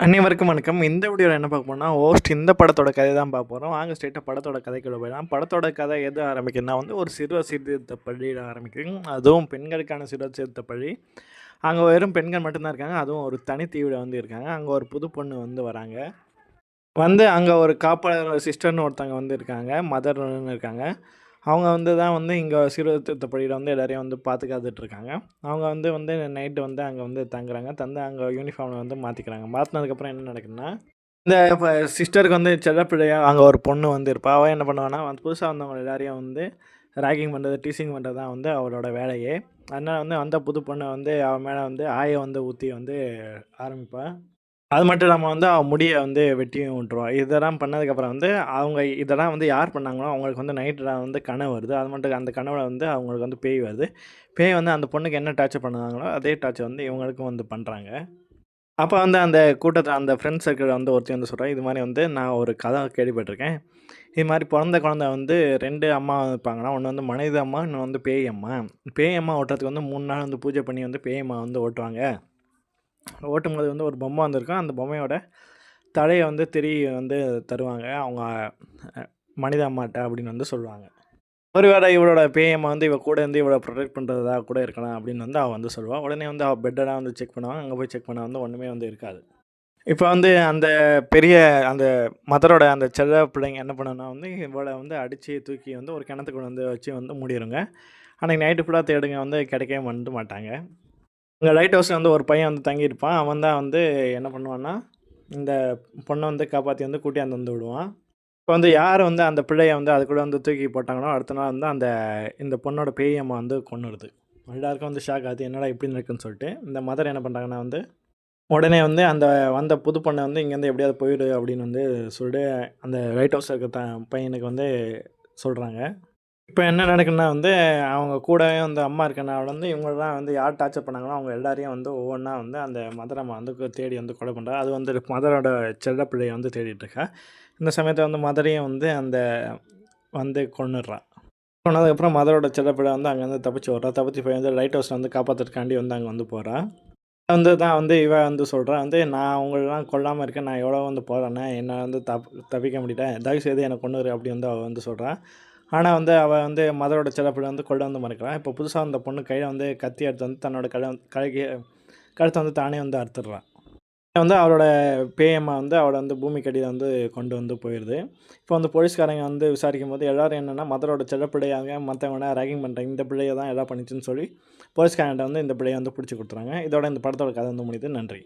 அனைவருக்கும் வணக்கம். இந்த வீடியோவில் என்ன பார்க்க போனால் ஹோஸ்ட் இந்த படத்தோட கதை தான் பார்க்க போகிறோம் வாங்க ஸ்ட்ரெயிட்டாக படத்தோட கதைக்குள்ள போயிடலாம். படத்தோட கதை எது ஆரம்பிக்குதுன்னா வந்து ஒரு சிறுவர் சீர்திருத்த பள்ளியில் ஆரம்பிக்குது. அதுவும் பெண்களுக்கான சிறுவர் சீர்திருத்த பள்ளி. அங்கே வெறும் பெண்கள் மட்டும்தான் இருக்காங்க. அதுவும் ஒரு தனித்தீவில் வந்து இருக்காங்க. அங்கே ஒரு புது பொண்ணு வந்து வராங்க. வந்து அங்கே ஒரு காப்பாளர் சிஸ்டர்னு ஒருத்தவங்க வந்து இருக்காங்க. மதர்னு இருக்காங்க. அவங்க வந்து தான் வந்து இங்கே சீர்திருத்த பள்ளியில் வந்து எல்லோரையும் வந்து பாதுகாத்துட்டு அவங்க வந்து வந்து நைட்டு வந்து அங்கே வந்து தங்குறாங்க. தந்து அங்கே யூனிஃபார்மில் வந்து மாற்றிக்கிறாங்க மாற்றினதுக்கப்புறம் என்ன நடக்குதுன்னா இந்த இப்போ சிஸ்டருக்கு வந்து செல்லப்பிள்ளையாக அங்கே ஒரு பொண்ணு வந்து இருப்பாள் அவள் என்ன பண்ணுவான்னா வந்து புதுசாக வந்தவங்க எல்லாரையும் வந்து ரேக்கிங் பண்ணுறது டீசிங் பண்ணுறது தான் வந்து அவளோட வேலையே. அதனால் வந்து வந்த புது பொண்ணை வந்து அவன் மேலே வந்து ஆயை வந்து ஊற்றி வந்து ஆரம்பிப்பாள் அது மட்டும் இல்லாமல் வந்து அவன் முடியை வந்து வெட்டியும் விட்டுருவான். இதெல்லாம் பண்ணதுக்கப்புறம் வந்து அவங்க இதெல்லாம் வந்து யார் பண்ணாங்களோ அவங்களுக்கு வந்து நைட்டில் வந்து கனவு வருது. அது மட்டும் அந்த கனவுல வந்து அவங்களுக்கு வந்து பேய் வருது. பேய் வந்து அந்த பொண்ணுக்கு என்ன டார்ச்சர் பண்ணுவாங்களோ அதே டார்ச்சர் வந்து இவங்களுக்கும் வந்து பண்ணுறாங்க அப்போ வந்து அந்த கூட்டத்தில் அந்த ஃப்ரெண்ட்ஸ் சர்க்கிள் வந்து ஒருத்தர் வந்து சொல்கிறேன் இது மாதிரி வந்து நான் ஒரு கதை கேள்விப்பட்டிருக்கேன். இது மாதிரி பிறந்த குழந்தை வந்து ரெண்டு அம்மா இருப்பாங்கன்னா ஒன்று வந்து மனித அம்மா இன்னொன்று வந்து பேய் அம்மா. பேய் அம்மா ஓட்டுறதுக்கு வந்து மூணு நாள் வந்து பூஜை பண்ணி வந்து பேய் அம்மா வந்து ஓட்டுவாங்க. ஓட்டும்போது வந்து ஒரு பொம்மை வந்திருக்கும். அந்த பொம்மையோட தலையை வந்து திரும்பி வந்து தருவாங்க. அவங்க மனித அம்மாட்ட அப்படின்னு வந்து சொல்லுவாங்க. ஒரு வேளை இவளோட பேயம்மா வந்து இவ கூட இருந்து இவளை ப்ரொடெக்ட் பண்ணுறதா கூட இருக்கலாம் அப்படின்னு வந்து அவள் வந்து சொல்லுவாள் உடனே வந்து அவள் பெட்டெல்லாம் வந்து செக் பண்ணுவாங்க. அங்கே போய் செக் பண்ணால் வந்து ஒன்றுமே வந்து இருக்காது. இப்போ வந்து அந்த பெரிய அந்த மதரோட அந்த செல்ல பிள்ளைங்க என்ன பண்ணுன்னா வந்து இவளை வந்து அடித்து தூக்கி வந்து ஒரு கிணத்துக்குள்ள வந்து வச்சு வந்து மூடிடுங்க அன்றைக்கி நைட்டு ஃபுல்லாக தேடுங்க வந்து கிடைக்கவே வந்து மாட்டாங்க. இங்கே லைட் ஹவுஸில் வந்து ஒரு பையன் வந்து தங்கியிருப்பான். அவன் தான் வந்து என்ன பண்ணுவான்னா இந்த பொண்ணை வந்து காப்பாற்றி வந்து கூட்டியாந்து வந்து விடுவான். இப்போ வந்து யார் வந்து அந்த பிள்ளையை வந்து அதுக்குள்ளே வந்து தூக்கி போட்டாங்களோ அடுத்த நாள் வந்து அந்த இந்த பொண்ணோட பேயம்மா வந்து கொண்டுடுது எல்லாருக்கும் வந்து ஷாக் ஆகுது என்னடா இப்படி இருக்குன்னு சொல்லிட்டு. இந்த மதர் என்ன பண்ணுறாங்கன்னா வந்து உடனே வந்து அந்த வந்த புது பொண்ணை வந்து இங்கேருந்து எப்படியாவது போயிடு அப்படின்னு வந்து சொல்லிட்டு அந்த லைட் ஹவுஸில் இருக்க த பையனுக்கு வந்து சொல்கிறாங்க இப்போ என்ன நடக்குன்னா வந்து அவங்க கூடவே வந்து அம்மா இருக்கனால வந்து இவங்கெல்லாம் வந்து யார் டார்ச்சர் பண்ணாங்களோ அவங்க எல்லாரையும் வந்து ஒவ்வொன்றா வந்து அந்த மதரம்மா வந்து கு- தேடி வந்து கொலை பண்ணுறா அது வந்து மதரோட செல்ல பிள்ளையை வந்து தேடிட்டு இருக்கா. இந்த சமயத்தில் வந்து மதரையும் வந்து அந்த வந்து கொன்னுடுறான் கொன்னதுக்கப்புறம் மதரோட செல்லப்பிள்ளை வந்து அங்கேருந்து தப்பிச்சு வர்றா தப்பிச்சு போய் வந்து லைட் ஹவுஸில் வந்து காப்பாற்றுறதுக்காண்டி வந்து அங்கே வந்து போகிறா வந்து தான் வந்து இவ வந்து சொல்கிறா வந்து நான் உங்களெலாம் கொல்லாமல் இருக்கேன் நான் எவ்வளோ வந்து போகிறேன்னா என்னை வந்து தப் தப்பிக்க முடியல தயவு செய்து எனக்கு கொண்டு அப்படி வந்து அவள் வந்து சொல்கிறா ஆனால் வந்து அவள் வந்து மதரோட செல்லப்பிள்ளை வந்து கொள்ள வந்து மறுக்கிறான். இப்போ புதுசாக அந்த பொண்ணு கையில் வந்து கத்தி எடுத்து வந்து தன்னோட கழ கழுகி கழுத்தை வந்து தானே வந்து அறுத்துடுறான். வந்து அவரோட பேயம்மா வந்து அவளை வந்து பூமிக்கடியில் வந்து கொண்டு வந்து போயிடுது. இப்போ வந்து போலீஸ்காரங்க வந்து விசாரிக்கும் போது எல்லோரும் என்னென்னா மதரோட செல்லப்பிள்ளையாங்க மற்றவங்க ரேகிங் பண்ணுறாங்க இந்த பிள்ளையை தான் எல்லாம் பண்ணிச்சுன்னு சொல்லி போலீஸ்காரங்கிட்ட வந்து இந்த பிள்ளையை வந்து பிடிச்சி கொடுத்துறாங்க. இதோட இந்த படத்தோட கதை வந்து முடியுது. நன்றி.